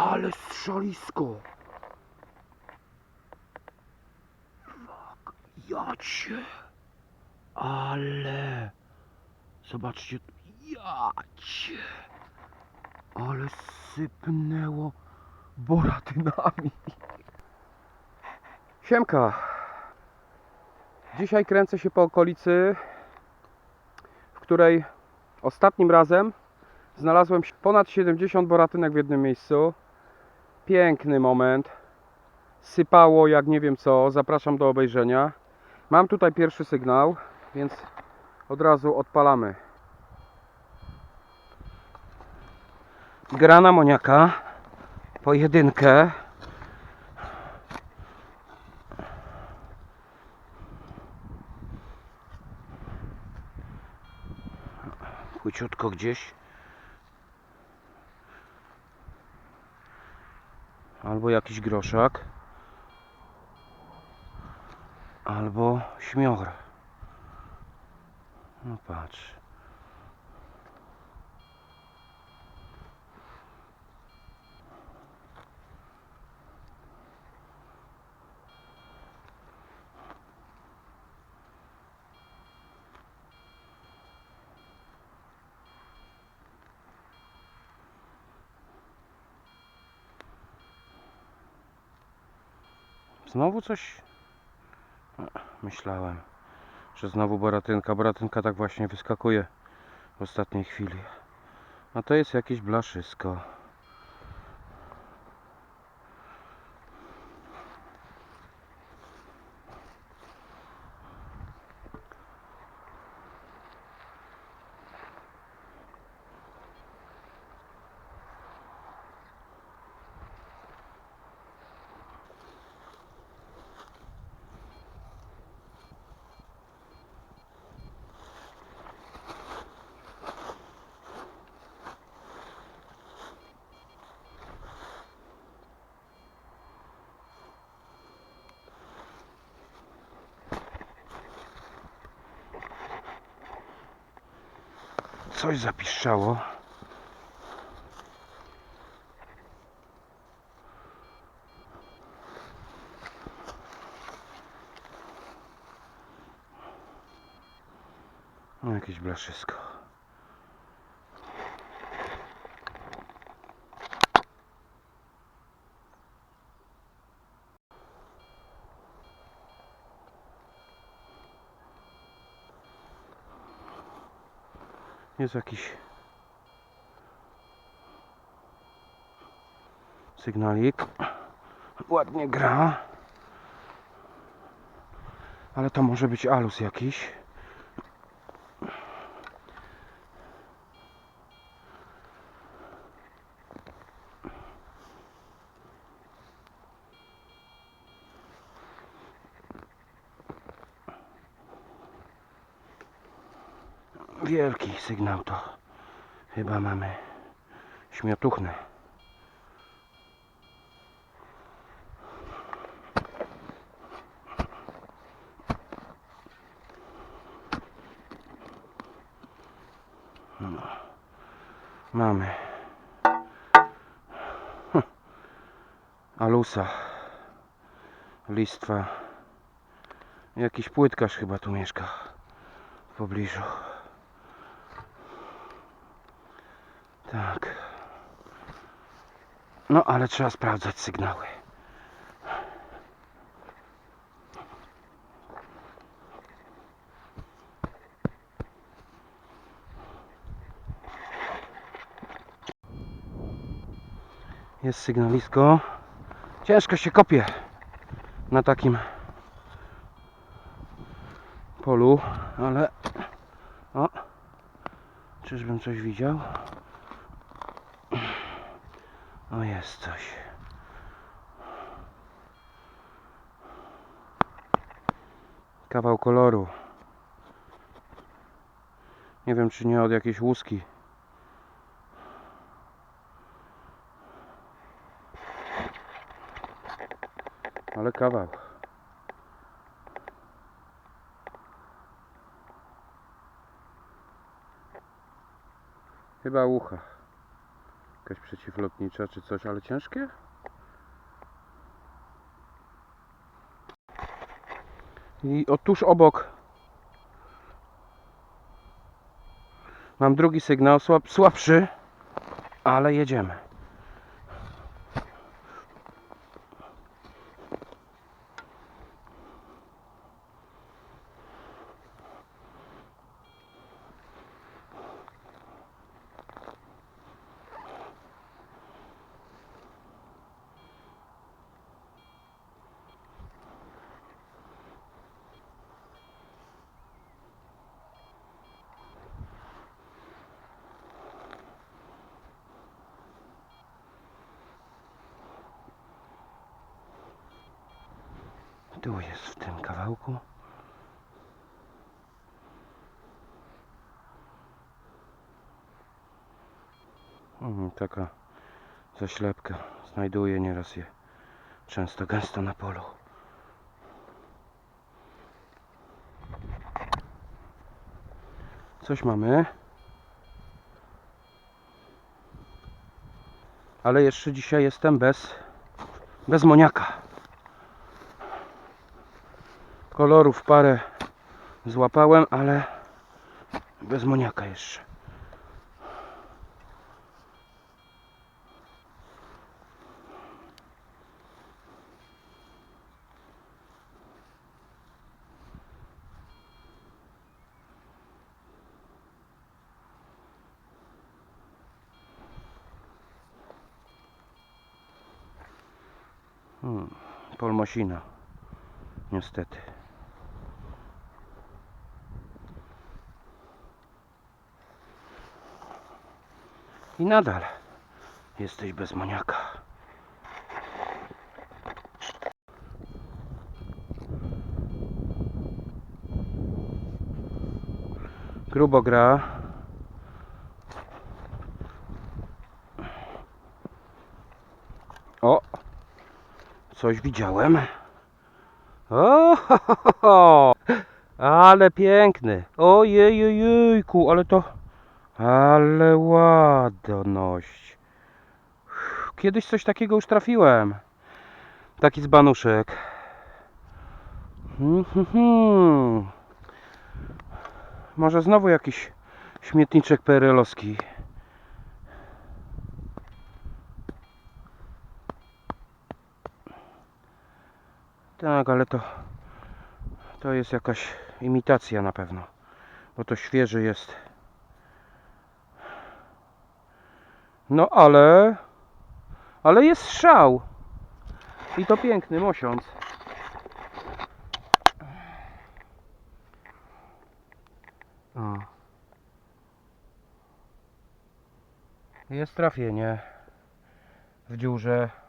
Ale strzelisko! Fuck, jacie! Ale... Zobaczcie, jacie! Ale sypnęło boratynami. Siemka! Dzisiaj kręcę się po okolicy, w której ostatnim razem znalazłem ponad 70 boratynek w jednym miejscu. Piękny moment. Sypało jak nie wiem co. Zapraszam do obejrzenia. Mam tutaj pierwszy sygnał, więc od razu odpalamy. Grana moniaka. Pojedynkę. Płyciutko gdzieś. Albo jakiś groszak. Albo śmior. No patrz. Znowu coś? E, Myślałem, że znowu boratynka. Boratynka tak właśnie wyskakuje w ostatniej chwili. A to jest jakieś blaszysko. Coś zapiszczało. No, jakieś blaszysko. Jest jakiś sygnalik. Ładnie gra. Ale to może być alus jakiś. Wielki sygnał to. Chyba mamy śmiotuchnę. No. Mamy. Hm. Alusa. Listwa. Jakiś płytkarz chyba tu mieszka w pobliżu. Tak. No, ale trzeba sprawdzać sygnały. Jest sygnalisko. Ciężko się kopie na takim polu, ale o, czyżbym coś widział? O, jest coś. Kawał koloru. Nie wiem, czy nie od jakiejś łuski. Ale kawał. Chyba ucha. Jakaś przeciwlotnicza czy coś, ale ciężkie? I otóż obok mam drugi sygnał, słab, słabszy, ale jedziemy. Tu jest w tym kawałku. Mhm, taka zaślepka. Znajduję nieraz je często gęsto na polu. Coś mamy. Ale jeszcze dzisiaj jestem bez bez moniaka. Kolorów parę złapałem, ale bez moniaka jeszcze. Hmm, polmosina. Niestety. I nadal jesteś bez maniaka. Grubo gra. O! Coś widziałem. O, ho, ho, ho, ale piękny. Ojejejejku, ale to... Ale ładność. Kiedyś coś takiego już trafiłem. Taki dzbanuszek. Hmm, hmm, hmm. Może znowu jakiś śmietniczek PRL-owski. Tak, ale to to jest jakaś imitacja na pewno, bo to świeży jest. No ale ale jest strzał. I to piękny mosiąc. O. Jest trafienie w dziurze.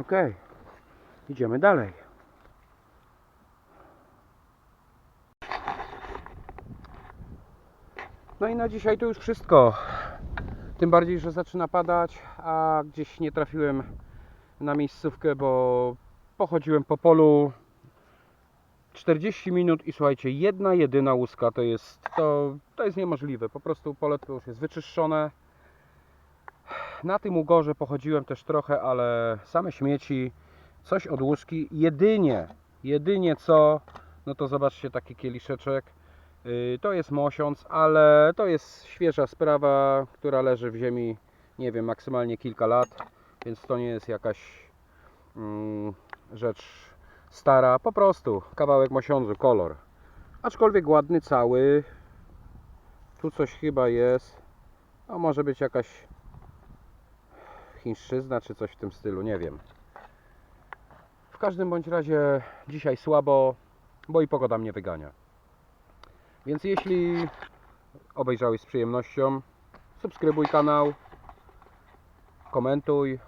Okej, idziemy dalej. No i na dzisiaj to już wszystko. Tym bardziej, że zaczyna padać, a gdzieś nie trafiłem na miejscówkę, bo pochodziłem po polu 40 minut i słuchajcie, jedna jedyna łuska to jest to, to jest niemożliwe. Po prostu pole to już jest wyczyszczone. Na tym ugorze pochodziłem też trochę, ale same śmieci, coś od łuski, jedynie, jedynie co, no to zobaczcie taki kieliszeczek, Yy, to jest mosiąc, ale to jest świeża sprawa, która leży w ziemi, nie wiem, maksymalnie kilka lat, więc to nie jest jakaś mm, rzecz stara, po prostu kawałek mosiądzu, kolor. Aczkolwiek ładny cały, tu coś chyba jest, a może być jakaś chińszczyzna czy coś w tym stylu, nie wiem. W każdym bądź razie dzisiaj słabo, bo i pogoda mnie wygania. Więc jeśli obejrzałeś z przyjemnością, subskrybuj kanał, komentuj,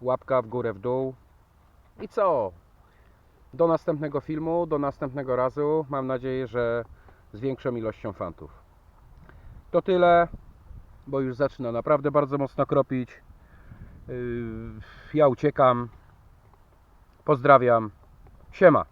łapka w górę, w dół. I co? Do następnego filmu, do następnego razu. Mam nadzieję, że z większą ilością fantów. To tyle, bo już zaczyna naprawdę bardzo mocno kropić. Yy, Ja uciekam. Pozdrawiam. Siema.